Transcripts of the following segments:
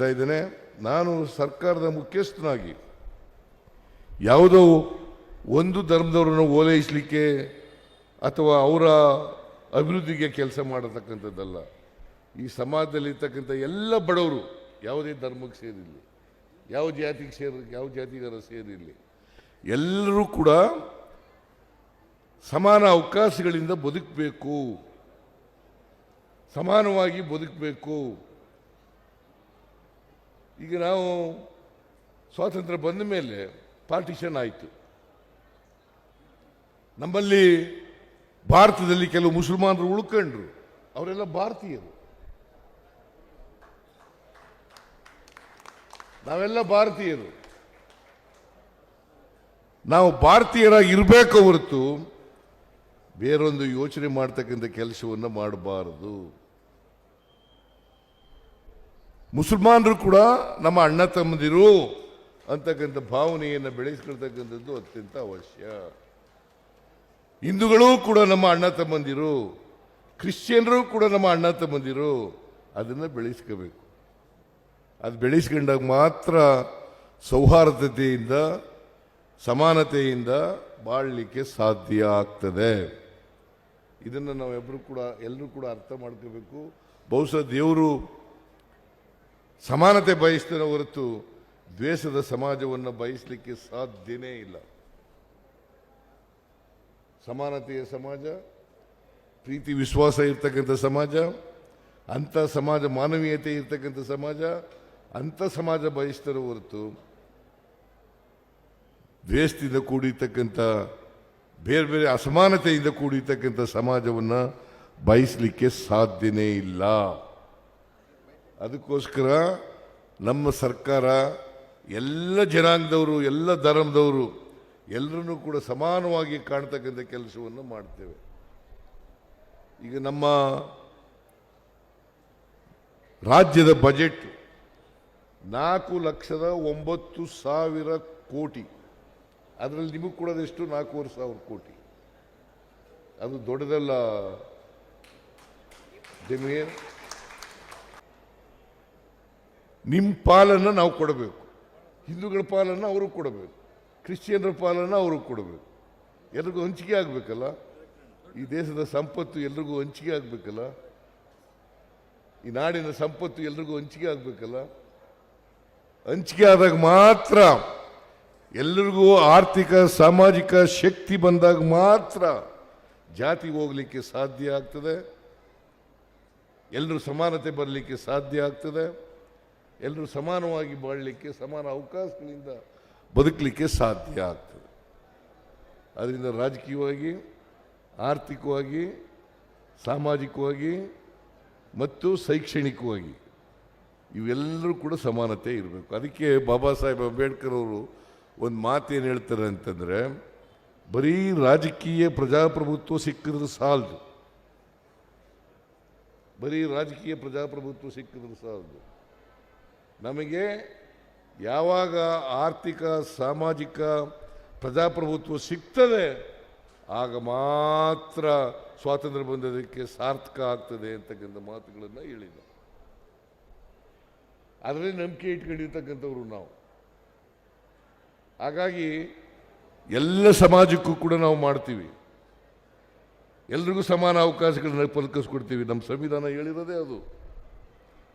ಇದ್ದೇನೆ, ನಾನು ಸರ್ಕಾರದ ಮುಖ್ಯಸ್ಥನಾಗಿ ಯಾವುದೋ ಒಂದು ಧರ್ಮದವರನ್ನು ಓಲೈಸಲಿಕ್ಕೆ ಅಥವಾ ಅವರ ಅಭಿವೃದ್ಧಿಗೆ ಕೆಲಸ ಮಾಡತಕ್ಕಂಥದ್ದಲ್ಲ. ಈ ಸಮಾಜದಲ್ಲಿರ್ತಕ್ಕಂಥ ಎಲ್ಲ ಬಡವರು ಯಾವುದೇ ಧರ್ಮಕ್ಕೆ ಸೇರಿರಲಿ, ಯಾವ ಜಾತಿಗೆ ಸೇರಿ, ಯಾವ ಜಾತಿಗಾರ ಸೇರಿರಲಿ, ಎಲ್ಲರೂ ಕೂಡ ಸಮಾನ ಅವಕಾಶಗಳಿಂದ ಬದುಕಬೇಕು. ಸಮಾನವಾಗಿ ಬದುಕಬೇಕು. ಈಗ ನಾವು ಸ್ವಾತಂತ್ರ್ಯ ಬಂದ ಮೇಲೆ ಪಾರ್ಟಿಷನ್ ಆಯಿತು. ನಮ್ಮಲ್ಲಿ ಭಾರತದಲ್ಲಿ ಕೆಲವು ಮುಸಲ್ಮಾನರು ಉಳ್ಕೊಂಡ್ರು. ಅವರೆಲ್ಲ ಭಾರತೀಯರು. ನಾವೆಲ್ಲ ಭಾರತೀಯರು. ನಾವು ಭಾರತೀಯರಾಗಿ ಇರಬೇಕು ಹೊರತು ಬೇರೊಂದು ಯೋಚನೆ ಮಾಡ್ತಕ್ಕಂಥ ಕೆಲಸವನ್ನು ಮಾಡಬಾರದು. ಮುಸಲ್ಮಾನರು ಕೂಡ ನಮ್ಮ ಅಣ್ಣ ತಮ್ಮದಿರು ಅಂತಕ್ಕಂಥ ಭಾವನೆಯನ್ನು ಬೆಳೆಸ್ಕೊಳ್ತಕ್ಕಂಥದ್ದು ಅತ್ಯಂತ ಅವಶ್ಯ. ಹಿಂದೂಗಳು ಕೂಡ ನಮ್ಮ ಅಣ್ಣ ತಮ್ಮಂದಿರು, ಕ್ರಿಶ್ಚಿಯನ್ರು ಕೂಡ ನಮ್ಮ ಅಣ್ಣ ತಮ್ಮಂದಿರು ಅದನ್ನು ಬೆಳೆಸ್ಕೋಬೇಕು. ಅದು ಬೆಳೆಸ್ಕೊಂಡಾಗ ಮಾತ್ರ ಸೌಹಾರ್ದತೆಯಿಂದ, ಸಮಾನತೆಯಿಂದ ಬಾಳಲಿಕ್ಕೆ ಸಾಧ್ಯ ಆಗ್ತದೆ. ಇದನ್ನು ನಾವೆಲ್ಲರೂ ಕೂಡ ಎಲ್ಲರೂ ಕೂಡ ಅರ್ಥ ಮಾಡ್ಕೋಬೇಕು. ಬಹುಶಃ ದೇವರು ಸಮಾನತೆ ಬಯಸ್ತಾರೆ ಹೊರತು ದ್ವೇಷದ ಸಮಾಜವನ್ನು ಬಯಸಲಿಕ್ಕೆ ಸಾಧ್ಯನೇ ಇಲ್ಲ. ಸಮಾನತೆಯ ಸಮಾಜ, ಪ್ರೀತಿ, ವಿಶ್ವಾಸ ಇರ್ತಕ್ಕಂಥ ಸಮಾಜ, ಅಂಥ ಸಮಾಜ, ಮಾನವೀಯತೆ ಇರ್ತಕ್ಕಂಥ ಸಮಾಜ, ಅಂಥ ಸಮಾಜ ಬಯಸ್ತಾರೆ ಹೊರತು ದ್ವೇಷದಿಂದ ಕೂಡಿರ್ತಕ್ಕಂಥ, ಬೇರೆ ಬೇರೆ ಅಸಮಾನತೆಯಿಂದ ಕೂಡಿರ್ತಕ್ಕಂಥ ಸಮಾಜವನ್ನು ಬಯಸಲಿಕ್ಕೆ ಸಾಧ್ಯನೇ ಇಲ್ಲ. ಅದಕ್ಕೋಸ್ಕರ ನಮ್ಮ ಸರ್ಕಾರ, ಎಲ್ಲ ಜನಾಂಗದವರು, ಎಲ್ಲ ಧರ್ಮದವರು ಎಲ್ಲರನ್ನೂ ಕೂಡ ಸಮಾನವಾಗಿ ಕಾಣ್ತಕ್ಕಂಥ ಕೆಲಸವನ್ನು ಮಾಡ್ತೇವೆ. ಈಗ ನಮ್ಮ ರಾಜ್ಯದ ಬಜೆಟ್ ನಾಲ್ಕು ಲಕ್ಷದ ಒಂಬತ್ತು ಸಾವಿರ ಕೋಟಿ. ಅದರಲ್ಲಿ ನಿಮಗೆ ಕೊಡೋದೆಷ್ಟು? ನಾಲ್ಕೂವರೆ ಸಾವಿರ ಕೋಟಿ. ಅದು ದೊಡ್ಡದಲ್ಲ ಜಮೀರ್ ನಿಮ್ಮ ಪಾಲನ್ನು ನಾವು ಕೊಡಬೇಕು. ಹಿಂದೂಗಳ ಪಾಲನ್ನು ಅವರು ಕೊಡಬೇಕು. ಕ್ರಿಶ್ಚಿಯನ್ರ ಪಾಲನ್ನು ಅವರು ಕೊಡಬೇಕು. ಎಲ್ರಿಗೂ ಹಂಚಿಕೆ ಆಗಬೇಕಲ್ಲ? ಈ ದೇಶದ ಸಂಪತ್ತು ಎಲ್ರಿಗೂ ಹಂಚಿಕೆ ಆಗಬೇಕಲ್ಲ? ಈ ನಾಡಿನ ಸಂಪತ್ತು ಎಲ್ರಿಗೂ ಹಂಚಿಕೆ ಆಗಬೇಕಲ್ಲ? ಹಂಚಿಕೆ ಆದಾಗ ಮಾತ್ರ ಎಲ್ಲರಿಗೂ ಆರ್ಥಿಕ, ಸಾಮಾಜಿಕ ಶಕ್ತಿ ಬಂದಾಗ ಮಾತ್ರ ಜಾತಿ ಹೋಗಲಿಕ್ಕೆ ಸಾಧ್ಯ ಆಗ್ತದೆ. ಎಲ್ಲರೂ ಸಮಾನತೆ ಬರಲಿಕ್ಕೆ ಸಾಧ್ಯ ಆಗ್ತದೆ. ಎಲ್ಲರೂ ಸಮಾನವಾಗಿ ಬಾಳಲಿಕ್ಕೆ ಸಮಾನ ಅವಕಾಶಗಳಿಂದ ಬದುಕಲಿಕ್ಕೆ ಸಾಧ್ಯ ಆಗ್ತದೆ. ಅದರಿಂದ ರಾಜಕೀಯವಾಗಿ, ಆರ್ಥಿಕವಾಗಿ, ಸಾಮಾಜಿಕವಾಗಿ ಮತ್ತು ಶೈಕ್ಷಣಿಕವಾಗಿ ಇವೆಲ್ಲರೂ ಕೂಡ ಸಮಾನತೆ ಇರಬೇಕು. ಅದಕ್ಕೆ ಬಾಬಾ ಸಾಹೇಬ್ ಅಂಬೇಡ್ಕರ್ ಅವರು ಒಂದು ಮಾತೇನು ಹೇಳ್ತಾರೆ ಅಂತಂದರೆ, ಬರೀ ರಾಜಕೀಯ ಪ್ರಜಾಪ್ರಭುತ್ವ ಸಿಕ್ಕಿದ್ರೆ ಸಾಲದು. ಬರೀ ರಾಜಕೀಯ ಪ್ರಜಾಪ್ರಭುತ್ವ ಸಿಕ್ಕಿದ್ರೆ ಸಾಲದು. ನಮಗೆ ಯಾವಾಗ ಆರ್ಥಿಕ, ಸಾಮಾಜಿಕ ಪ್ರಜಾಪ್ರಭುತ್ವ ಸಿಗ್ತದೆ, ಆಗ ಮಾತ್ರ ಸ್ವಾತಂತ್ರ್ಯ ಬಂದದಕ್ಕೆ ಸಾರ್ಥಕ ಆಗ್ತದೆ ಅಂತಕ್ಕಂಥ ಮಾತುಗಳನ್ನು ಹೇಳಿದ ಅದರಲ್ಲಿ ನಂಬಿಕೆ ಇಟ್ಕೊಂಡಿರ್ತಕ್ಕಂಥವ್ರು ನಾವು. ಹಾಗಾಗಿ ಎಲ್ಲ ಸಮಾಜಕ್ಕೂ ಕೂಡ ನಾವು ಮಾಡ್ತೀವಿ. ಎಲ್ರಿಗೂ ಸಮಾನ ಅವಕಾಶಗಳನ್ನ ಪಲ್ಕಿಸ್ಕೊಡ್ತೀವಿ ನಮ್ಮ ಸಂವಿಧಾನ ಹೇಳಿರೋದೇ ಅದು.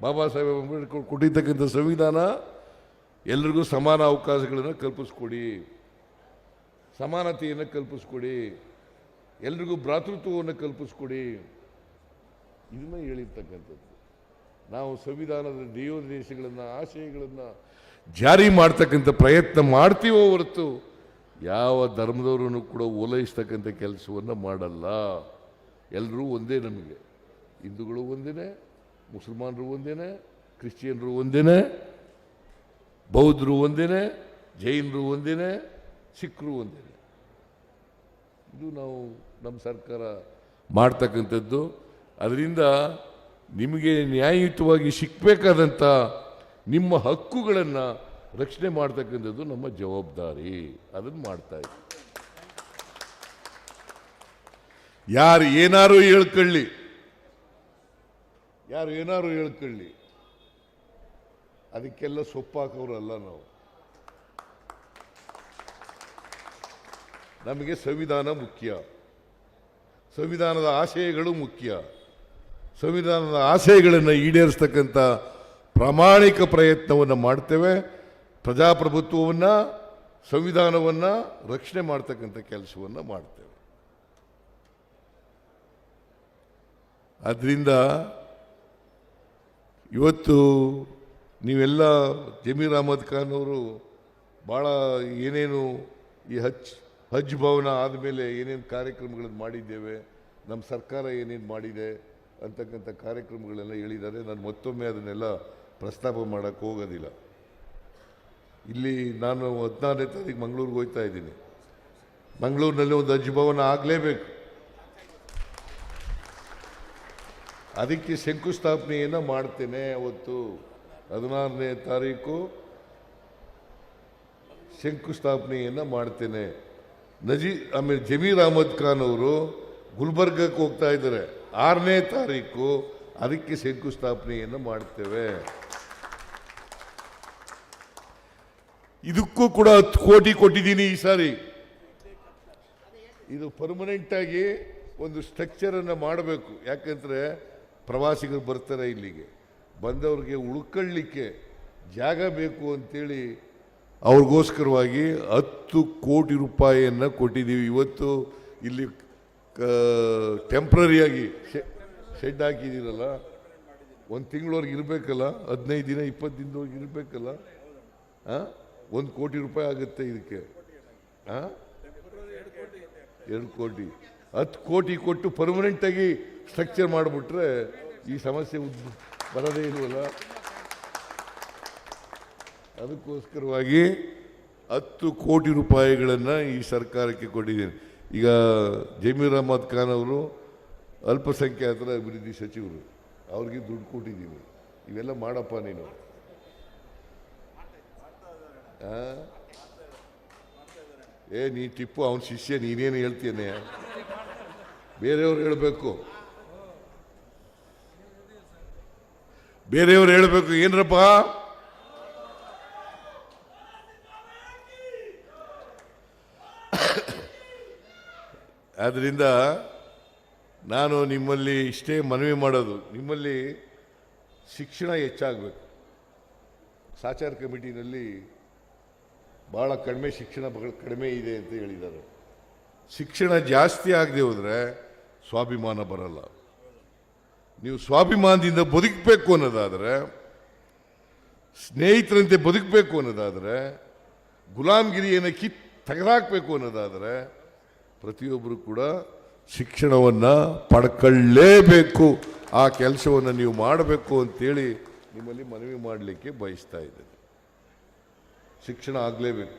ಬಾಬಾ ಸಾಹೇಬ್ ಅಂಬೇಡ್ಕರ್ ಕೊಟ್ಟಿರ್ತಕ್ಕಂಥ ಸಂವಿಧಾನ ಎಲ್ರಿಗೂ ಸಮಾನ ಅವಕಾಶಗಳನ್ನು ಕಲ್ಪಿಸ್ಕೊಡಿ. ಸಮಾನತೆಯನ್ನು ಕಲ್ಪಿಸ್ಕೊಡಿ. ಎಲ್ರಿಗೂ ಭ್ರಾತೃತ್ವವನ್ನು ಕಲ್ಪಿಸ್ಕೊಡಿ. ಇದನ್ನ ಹೇಳಿರ್ತಕ್ಕಂಥದ್ದು. ನಾವು ಸಂವಿಧಾನದ ದೇವೋದ್ದೇಶಗಳನ್ನು ಆಶಯಗಳನ್ನು ಜಾರಿ ಮಾಡ್ತಕ್ಕಂಥ ಪ್ರಯತ್ನ ಮಾಡ್ತೀವೋ ಹೊರತು ಯಾವ ಧರ್ಮದವರನ್ನು ಕೂಡ ಓಲೈಸ್ತಕ್ಕಂಥ ಕೆಲಸವನ್ನು ಮಾಡಲ್ಲ. ಎಲ್ಲರೂ ಒಂದೇ ನಮಗೆ. ಹಿಂದೂಗಳು ಒಂದೇನೆ ಮುಸಲ್ಮಾನರು ಒಂದೇನೆ, ಕ್ರಿಶ್ಚಿಯನ್ರು ಒಂದೇನೆ, ಬೌದ್ಧರು ಒಂದೇನೆ, ಜೈನರು ಒಂದೇನೆ, ಸಿಖ್ರು ಒಂದೇನೆ. ಇದು ನಾವು ನಮ್ಮ ಸರ್ಕಾರ ಮಾಡ್ತಕ್ಕಂಥದ್ದು. ಅದರಿಂದ ನಿಮಗೆ ನ್ಯಾಯಯುತವಾಗಿ ಸಿಕ್ಕಬೇಕಾದಂಥ ನಿಮ್ಮ ಹಕ್ಕುಗಳನ್ನು ರಕ್ಷಣೆ ಮಾಡ್ತಕ್ಕಂಥದ್ದು ನಮ್ಮ ಜವಾಬ್ದಾರಿ. ಅದನ್ನು ಮಾಡ್ತಾ ಇದ್ದೀವಿ. ಯಾರು ಏನಾರು ಹೇಳ್ಕೊಳ್ಳಿ. ಯಾರು ಏನಾರು ಹೇಳ್ಕೊಳ್ಳಿ. ಅದಕ್ಕೆಲ್ಲ ಸೊಪ್ಪು ಹಾಕೋರಲ್ಲ ನಾವು. ನಮಗೆ ಸಂವಿಧಾನ ಮುಖ್ಯ. ಸಂವಿಧಾನದ ಆಶಯಗಳು ಮುಖ್ಯ. ಸಂವಿಧಾನದ ಆಶಯಗಳನ್ನು ಈಡೇರಿಸ್ತಕ್ಕಂಥ ಪ್ರಾಮಾಣಿಕ ಪ್ರಯತ್ನವನ್ನು ಮಾಡ್ತೇವೆ. ಪ್ರಜಾಪ್ರಭುತ್ವವನ್ನು, ಸಂವಿಧಾನವನ್ನು ರಕ್ಷಣೆ ಮಾಡ್ತಕ್ಕಂಥ ಕೆಲಸವನ್ನು ಮಾಡ್ತೇವೆ. ಆದ್ದರಿಂದ ಇವತ್ತು ನೀವೆಲ್ಲ ಜಮೀರ್ ಅಹಮದ್ ಖಾನ್ ಅವರು ಭಾಳ ಏನೇನು ಈ ಹಜ್ ಹಜ್ ಭವನ ಆದಮೇಲೆ ಏನೇನು ಕಾರ್ಯಕ್ರಮಗಳನ್ನು ಮಾಡಿದ್ದೇವೆ ನಮ್ಮ ಸರ್ಕಾರ ಏನೇನು ಮಾಡಿದೆ ಅಂತಕ್ಕಂಥ ಕಾರ್ಯಕ್ರಮಗಳೆಲ್ಲ ಹೇಳಿದ್ದಾರೆ. ನಾನು ಮತ್ತೊಮ್ಮೆ ಅದನ್ನೆಲ್ಲ ಪ್ರಸ್ತಾಪ ಮಾಡೋಕ್ಕೆ ಹೋಗೋದಿಲ್ಲ. ಇಲ್ಲಿ ನಾನು ಹದಿನಾರನೇ ತಾರೀಕು ಮಂಗಳೂರಿಗೆ ಹೋಗ್ತಾ ಇದ್ದೀನಿ. ಮಂಗಳೂರಿನಲ್ಲಿ ಒಂದು ಹಜ್ ಭವನ ಆಗಲೇಬೇಕು. ಅದಕ್ಕೆ ಶಂಕುಸ್ಥಾಪನೆಯನ್ನು ಮಾಡ್ತೇನೆ ಅವತ್ತು ಹದಿನಾರನೇ ತಾರೀಕು. ಶಂಕುಸ್ಥಾಪನೆಯನ್ನು ಮಾಡ್ತೇನೆ. ನಜೀ ಆಮೇಲೆ ಜಮೀರ್ ಅಹಮದ್ ಖಾನ್ ಅವರು ಗುಲ್ಬರ್ಗಕ್ಕೆ ಹೋಗ್ತಾ ಇದ್ದಾರೆ. ಆರನೇ ತಾರೀಕು ಅದಕ್ಕೆ ಶಂಕುಸ್ಥಾಪನೆಯನ್ನು ಮಾಡ್ತೇವೆ. ಇದಕ್ಕೂ ಕೂಡ ಹತ್ತು ಕೋಟಿ ಕೊಟ್ಟಿದ್ದೀನಿ ಈ ಸಾರಿ. ಇದು ಪರ್ಮನೆಂಟ್ ಆಗಿ ಒಂದು ಸ್ಟ್ರಕ್ಚರನ್ನು ಮಾಡಬೇಕು. ಯಾಕಂದ್ರೆ ಪ್ರವಾಸಿಗರು ಬರ್ತಾರೆ ಇಲ್ಲಿಗೆ. ಬಂದವ್ರಿಗೆ ಉಳ್ಕೊಳ್ಳಿಕ್ಕೆ ಜಾಗ ಬೇಕು ಅಂತೇಳಿ ಅವ್ರಿಗೋಸ್ಕರವಾಗಿ ಹತ್ತು ಕೋಟಿ ರೂಪಾಯಿಯನ್ನು ಕೊಟ್ಟಿದ್ದೀವಿ. ಇವತ್ತು ಇಲ್ಲಿ ಟೆಂಪ್ರರಿಯಾಗಿ ಶೆಡ್ ಹಾಕಿದ್ದೀರಲ್ಲ, ಒಂದು ತಿಂಗಳವರೆಗೆ ಇರಬೇಕಲ್ಲ, ಹದಿನೈದು ದಿನ, ಇಪ್ಪತ್ತು ದಿನದವರೆಗೆ ಇರಬೇಕಲ್ಲ? ಹಾಂ ಒಂದು ಕೋಟಿ ರೂಪಾಯಿ ಆಗುತ್ತೆ ಇದಕ್ಕೆ. ಹಾಂ ಎರಡು ಕೋಟಿ. ಹತ್ತು ಕೋಟಿ ಕೊಟ್ಟು ಪರ್ಮನೆಂಟಾಗಿ ಸ್ಟ್ರಕ್ಚರ್ ಮಾಡಿಬಿಟ್ರೆ ಈ ಸಮಸ್ಯೆ ಉದ್- ಬರೋದೇ ಇಲ್ವಲ್ಲ ಅದಕ್ಕೋಸ್ಕರವಾಗಿ ಹತ್ತು ಕೋಟಿ ರೂಪಾಯಿಗಳನ್ನು ಈ ಸರ್ಕಾರಕ್ಕೆ ಕೊಟ್ಟಿದ್ದೀನಿ. ಈಗ ಜಮೀರ್ ಅಹಮದ್ ಖಾನ್ ಅವರು ಅಲ್ಪಸಂಖ್ಯಾತರ ಅಭಿವೃದ್ಧಿ ಸಚಿವರು, ಅವ್ರಿಗೆ ದುಡ್ಡು ಕೊಟ್ಟಿದ್ದೀವಿ. ಇವೆಲ್ಲ ಮಾಡಪ್ಪ ನೀನು? ಏ ನೀ ಟಿಪ್ಪು, ಅವನ ಶಿಷ್ಯ, ನೀನೇನು ಹೇಳ್ತೇನೆ ಬೇರೆಯವ್ರು ಹೇಳಬೇಕು. ಬೇರೆಯವ್ರು ಹೇಳಬೇಕು, ಏನ್ರಪ್ಪ? ಆದ್ದರಿಂದ ನಾನು ನಿಮ್ಮಲ್ಲಿ ಇಷ್ಟೇ ಮನವಿ ಮಾಡೋದು, ನಿಮ್ಮಲ್ಲಿ ಶಿಕ್ಷಣ ಹೆಚ್ಚಾಗಬೇಕು. ಸಾಚಾರ ಕಮಿಟಿನಲ್ಲಿ ಭಾಳ ಕಡಿಮೆ ಶಿಕ್ಷಣ ಕಡಿಮೆ ಇದೆ ಅಂತ ಹೇಳಿದ್ದಾರೆ. ಶಿಕ್ಷಣ ಜಾಸ್ತಿ ಆಗದೆ ಹೋದರೆ ಸ್ವಾಭಿಮಾನ ಬರಲ್ಲ. ನೀವು ಸ್ವಾಭಿಮಾನದಿಂದ ಬದುಕಬೇಕು ಅನ್ನೋದಾದರೆ, ಸ್ನೇಹಿತರಂತೆ ಬದುಕಬೇಕು ಅನ್ನೋದಾದರೆ, ಗುಲಾಮ್ಗಿರಿಯನ್ನು ಕಿತ್ ತೆಗೆದಾಕಬೇಕು ಅನ್ನೋದಾದರೆ, ಪ್ರತಿಯೊಬ್ಬರು ಕೂಡ ಶಿಕ್ಷಣವನ್ನು ಪಡ್ಕೊಳ್ಳೇಬೇಕು. ಆ ಕೆಲಸವನ್ನು ನೀವು ಮಾಡಬೇಕು ಅಂತೇಳಿ ನಿಮ್ಮಲ್ಲಿ ಮನವಿ ಮಾಡಲಿಕ್ಕೆ ಬಯಸ್ತಾ ಇದ್ದೇನೆ. ಶಿಕ್ಷಣ ಆಗಲೇಬೇಕು.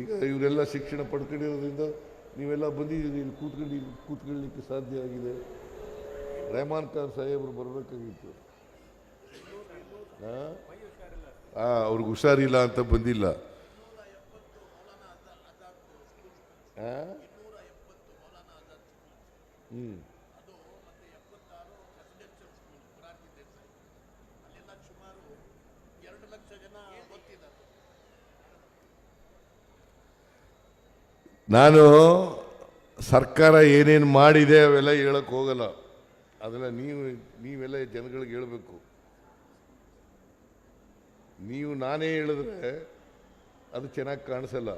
ಈಗ ಇವರೆಲ್ಲ ಶಿಕ್ಷಣ ಪಡ್ಕೊಂಡಿರೋದ್ರಿಂದ ನೀವೆಲ್ಲ ಬಂದಿದ್ದೀರಿ, ಇಲ್ಲಿ ಕೂತ್ಕೊಂಡು ಇಲ್ಲಿ ಕೂತ್ಕೊಳ್ಳಿಕ್ಕೆ ಸಾಧ್ಯ ಆಗಿದೆ. ರೆಹಮಾನ್ ಖಾನ್ ಸಾಹೇಬರು ಬರಬೇಕಾಗಿತ್ತು. ಹಾಂ? ಅವ್ರಿಗೆ ಹುಷಾರಿಲ್ಲ ಅಂತ ಬಂದಿಲ್ಲ. ನಾನು ಸರ್ಕಾರ ಏನೇನು ಮಾಡಿದೆ ಅವೆಲ್ಲ ಹೇಳಕ್ಕೆ ಹೋಗಲ್ಲ. ಅದೆಲ್ಲ ನೀವು, ನೀವೆಲ್ಲ ಜನಗಳಿಗೆ ಹೇಳಬೇಕು. ನೀವು ನಾನೇ ಹೇಳಿದ್ರೆ ಅದು ಚೆನ್ನಾಗಿ ಕಾಣಿಸಲ್ಲ.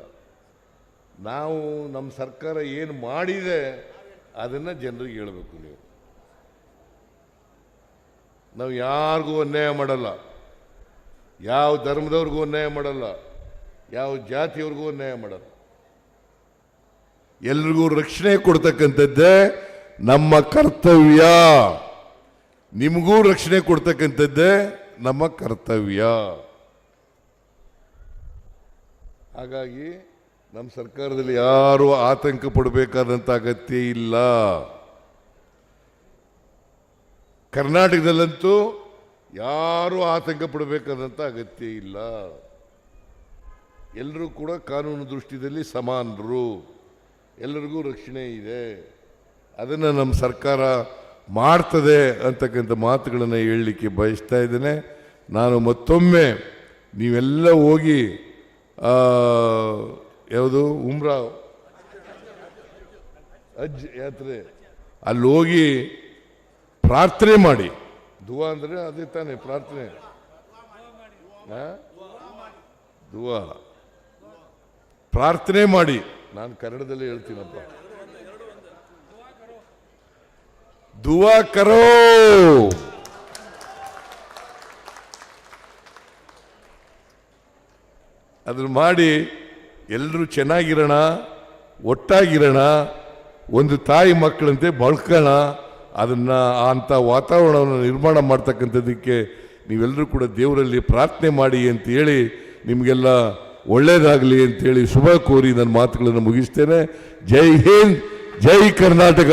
ನಾವು ನಮ್ಮ ಸರ್ಕಾರ ಏನು ಮಾಡಿದೆ ಅದನ್ನು ಜನರಿಗೆ ಹೇಳಬೇಕು ನೀವು. ನಾವು ಯಾರಿಗೂ ಅನ್ಯಾಯ ಮಾಡಲ್ಲ. ಯಾವ ಧರ್ಮದವ್ರಿಗೂ ಅನ್ಯಾಯ ಮಾಡಲ್ಲ. ಯಾವ ಜಾತಿಯವ್ರಿಗೂ ಅನ್ಯಾಯ ಮಾಡಲ್ಲ. ಎಲ್ರಿಗೂ ರಕ್ಷಣೆ ಕೊಡ್ತಕ್ಕಂಥದ್ದೇ ನಮ್ಮ ಕರ್ತವ್ಯ. ನಿಮಗೂ ರಕ್ಷಣೆ ಕೊಡ್ತಕ್ಕಂಥದ್ದೇ ನಮ್ಮ ಕರ್ತವ್ಯ. ಹಾಗಾಗಿ ನಮ್ಮ ಸರ್ಕಾರದಲ್ಲಿ ಯಾರು ಆತಂಕ ಪಡಬೇಕಾದಂಥ ಅಗತ್ಯ ಇಲ್ಲ. ಕರ್ನಾಟಕದಲ್ಲಂತೂ ಯಾರು ಆತಂಕ ಪಡಬೇಕಾದಂಥ ಅಗತ್ಯ ಇಲ್ಲ. ಎಲ್ಲರೂ ಕೂಡ ಕಾನೂನು ದೃಷ್ಟಿಯಲ್ಲಿ ಸಮಾನರು. ಎಲ್ಲರಿಗೂ ರಕ್ಷಣೆ ಇದೆ. ಅದನ್ನು ನಮ್ಮ ಸರ್ಕಾರ ಮಾಡ್ತದೆ ಅಂತಕ್ಕಂಥ ಮಾತುಗಳನ್ನು ಹೇಳಲಿಕ್ಕೆ ಬಯಸ್ತಾ ಇದ್ದೇನೆ. ನಾನು ಮತ್ತೊಮ್ಮೆ ನೀವೆಲ್ಲ ಹೋಗಿ ಯಾವುದು, ಉಮ್ರಾ ಅಜ್ಜ್ ಯಾತ್ರೆ ಅಲ್ಲಿ ಹೋಗಿ ಪ್ರಾರ್ಥನೆ ಮಾಡಿ. ದುವಾ ಅಂದರೆ ಅದೇ ತಾನೇ, ಪ್ರಾರ್ಥನೆ? ದುವಾ. ಪ್ರಾರ್ಥನೆ ಮಾಡಿ. ನಾನು ಕನ್ನಡದಲ್ಲಿ ಹೇಳ್ತೀನಪ್ಪ. ದುವಾ ಕರೋ. ಅದನ್ನು ಮಾಡಿ ಎಲ್ಲರೂ ಚೆನ್ನಾಗಿರೋಣ, ಒಟ್ಟಾಗಿರೋಣ, ಒಂದು ತಾಯಿ ಮಕ್ಕಳಂತೆ ಬಳ್ಕೋಣ, ಅದನ್ನು ಅಂಥ ವಾತಾವರಣವನ್ನು ನಿರ್ಮಾಣ ಮಾಡ್ತಕ್ಕಂಥದ್ದಕ್ಕೆ ನೀವೆಲ್ಲರೂ ಕೂಡ ದೇವರಲ್ಲಿ ಪ್ರಾರ್ಥನೆ ಮಾಡಿ ಅಂತ ಹೇಳಿ ನಿಮಗೆಲ್ಲ ಒಳ್ಳೇದಾಗಲಿ ಅಂತೇಳಿ ಶುಭ ಕೋರಿ ನನ್ನ ಮಾತುಗಳನ್ನು ಮುಗಿಸ್ತೇನೆ. ಜೈ ಹಿಂದ್ ಜೈ ಕರ್ನಾಟಕ.